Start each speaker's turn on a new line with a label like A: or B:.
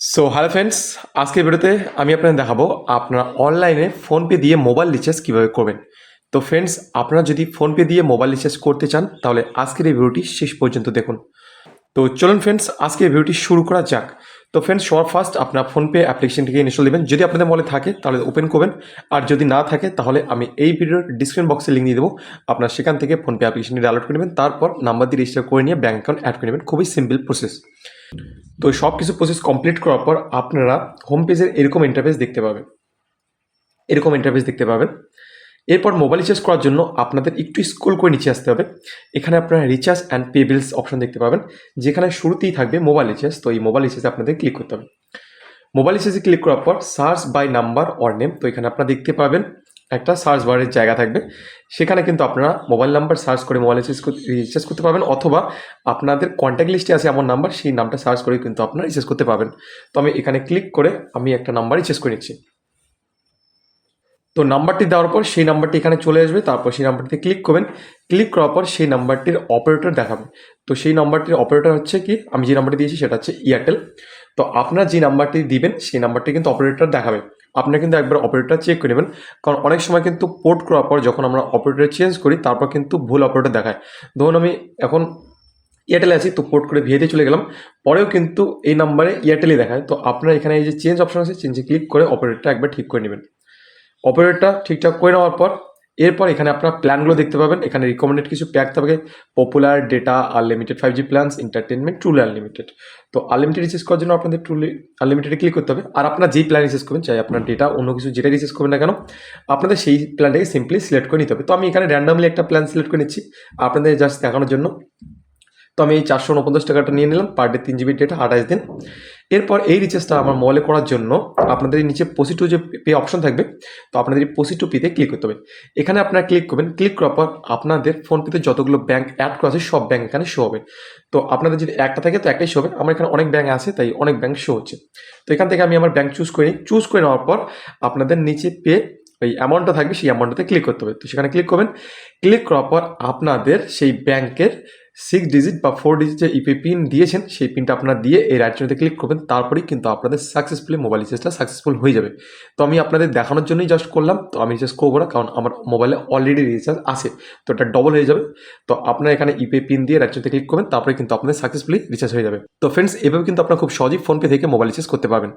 A: So hello friends আজকের ভিডিওতে আমি আপনাদের দেখাবো আপনারা অনলাইনে ফোনপে দিয়ে মোবাইল রিচার্জ কীভাবে করবেন। তো ফ্রেন্ডস আপনারা যদি ফোনপে দিয়ে মোবাইল রিচার্জ করতে চান, তাহলে আজকের এই ভিডিওটি শেষ পর্যন্ত দেখুন। তো চলুন ফ্রেন্ডস আজকে ভিডিওটি শুরু করা যাক। তো ফ্রেন্ডস সবার ফার্স্ট আপনার ফোনপে অ্যাপ্লিকেশনটিকে ইনস্টল দেবেন। যদি আপনাদের মনে থাকে, তাহলে ওপেন করবেন। আর যদি না থাকে, তাহলে আমি এই ভিডিওর ডিসক্রিপশন বক্সে লিঙ্ক দিয়ে দেবো। আপনার সেখান থেকে ফোনপে অ্যাপ্লিকেশনটি ডাউনলোড করে নেবেন। তারপর নাম্বার দিয়ে রেজিস্টার করে নিয়ে ব্যাঙ্ক অ্যাকাউন্ট অ্যাড করে নেবেন। খুবই সিম্পল প্রসেস তো সব কিছু প্রসেস কমপ্লিট করার পর আপনারা হোম পেজের এরকম ইন্টারফেস দেখতে পাবেন। এরকম ইন্টারফেস দেখতে পাবেন। এরপর মোবাইল রিচার্জ করার জন্য আপনাদের একটু স্ক্রল করে নিচে আসতে হবে। এখানে আপনারা recharge and pay bills option দেখতে পাবেন, যেখানে শুরুতেই থাকবে মোবাইল রিচার্জ তো এই মোবাইল রিচার্জে আপনাদের ক্লিক করতে হবে। মোবাইল রিচার্জে ক্লিক করার পর search by number or name তো এখানে আপনারা দেখতে পাবেন একটা সার্চ বারের জায়গা থাকবে। সেখানে কিন্তু আপনারা মোবাইল নাম্বার সার্চ করে মোবাইল রিচার্জ রিচার্জ করতে পারবেন, অথবা আপনাদের কন্ট্যাক্ট লিস্টে আছে এমন নাম্বার সেই নামটা সার্চ করে কিন্তু আপনারা রিচার্জ করতে পারবেন। তো আমি এখানে ক্লিক করে আমি একটা নাম্বার রিচার্জ করে নিচ্ছি। তো নাম্বারটি দেওয়ার পর সেই নাম্বারটি এখানে চলে আসবে, তারপর সেই নাম্বারটিতে ক্লিক করবেন। ক্লিক করার পর সেই নাম্বারটির অপারেটর দেখাবে। তো সেই নাম্বারটির অপারেটর হচ্ছে কি? আমি যে নাম্বারটি দিয়েছি সেটা হচ্ছে এয়ারটেল তো আপনার যে নাম্বারটি দিবেন, সেই নাম্বারটি কিন্তু অপারেটর দেখাবে। আপনারা কিন্তু একবার অপারেটর চেক করে নেবেন। কারণ অনেক সময় কিন্তু পোর্ট করার পর যখন আমরা অপারেটর চেঞ্জ করি, তারপর কিন্তু ভুল অপারেটর দেখায়। ধরুন আমি এখন এয়ারটেলে আছি, তো পোর্ট করে ভিএতে চলে গেলাম। পরেও কিন্তু এই নাম্বারে এয়ারটেলই দেখায়। তো আপনার এখানে এই যে চেঞ্জ অপশন আছে চেঞ্জে ক্লিক করে অপারেটরটা একবার ঠিক করে নেবেন। অপারেটরটা ঠিকঠাক করে নেওয়ার পর, এরপর এখানে আপনার প্ল্যানগুলো দেখতে পাবেন। এখানে রিকমেন্ডেড কিছু প্যাক থাকবে। Popular data unlimited five G plans entertainment toll unlimited তো আনলিমিটেড রিচার্জ করার জন্য আপনাদের ট্রুলি আনলিমিটেডে ক্লিক করতে হবে। আর আপনার যেই প্ল্যান রিচার্জ করবেন, চাই আপনার ডেটা অন্য কিছু যেটা রিচার্জ করবেন না কেন, আপনাদের সেই প্ল্যানটাকে সিম্পলি সিলেক্ট করে নিতে হবে। তো আমি এখানে র্যান্ডামলি একটা প্ল্যান সিলেক্ট করে নিচ্ছি, আপনাদের জাস্ট দেখানোর জন্য। তো আমি এই চারশো উনপঞ্চাশ টাকাটা নিয়ে নিলাম। পার ডে তিন জিবি ডেটা আঠাশ দিন। এরপর এই রিচার্জটা আমার মোবাইলে করার জন্য আপনাদের নিচে পসিটু যে পে অপশন থাকবে, তো আপনাদের এই পসিটু পেতে ক্লিক করতে হবে। এখানে আপনারা ক্লিক করবেন ক্লিক করার পর আপনাদের ফোনপেতে যতগুলো ব্যাংক অ্যাড করা আছে, সব ব্যাঙ্ক এখানে শো হবে। তো আপনাদের যদি একটা থাকে, তো একটাই শো হবে। আমার এখানে অনেক ব্যাঙ্ক আছে, তাই অনেক ব্যাঙ্ক শো হচ্ছে। তো এখান থেকে আমি আমার ব্যাংক চুজ করে চুজ করে নেওয়ার পর আপনাদের নিচে পে ওই অ্যামাউন্টটা থাকবে, সেই অ্যামাউন্টটাতে ক্লিক করতে হবে। তো সেখানে ক্লিক করবেন। ক্লিক করার পর আপনাদের সেই ব্যাংকের সিক্স ডিজিট বা ফোর ডিজিট যে ইপি পিন দিয়েছেন, সেই পিনটা আপনারা দিয়ে এই রাইটজনতে ক্লিক করবেন, তারপরেই কিন্তু আপনাদের সাকসেসফুলি মোবাইল রিচার্জটা সাকসেসফুল হয়ে যাবে। তো আমি আপনাদের দেখানোর জন্যই জাস্ট করলাম, তো আমি রিচার্জ করব না, কারণ আমার মোবাইলে অলরেডি রিচার্জ আছে, তো এটা ডবল হয়ে যাবে। তো আপনারা এখানে ইপি পিন দিয়ে রাইটজনতে ক্লিক করবেন, তারপরে কিন্তু আপনাদের সাকসেসফুলি রিচার্জ হয়ে যাবে। তো ফ্রেন্ডস এভাবে কিন্তু আপনারা খুব সহজেই ফোনপে থেকে মোবাইল রিচার্জ করতে পারবেন।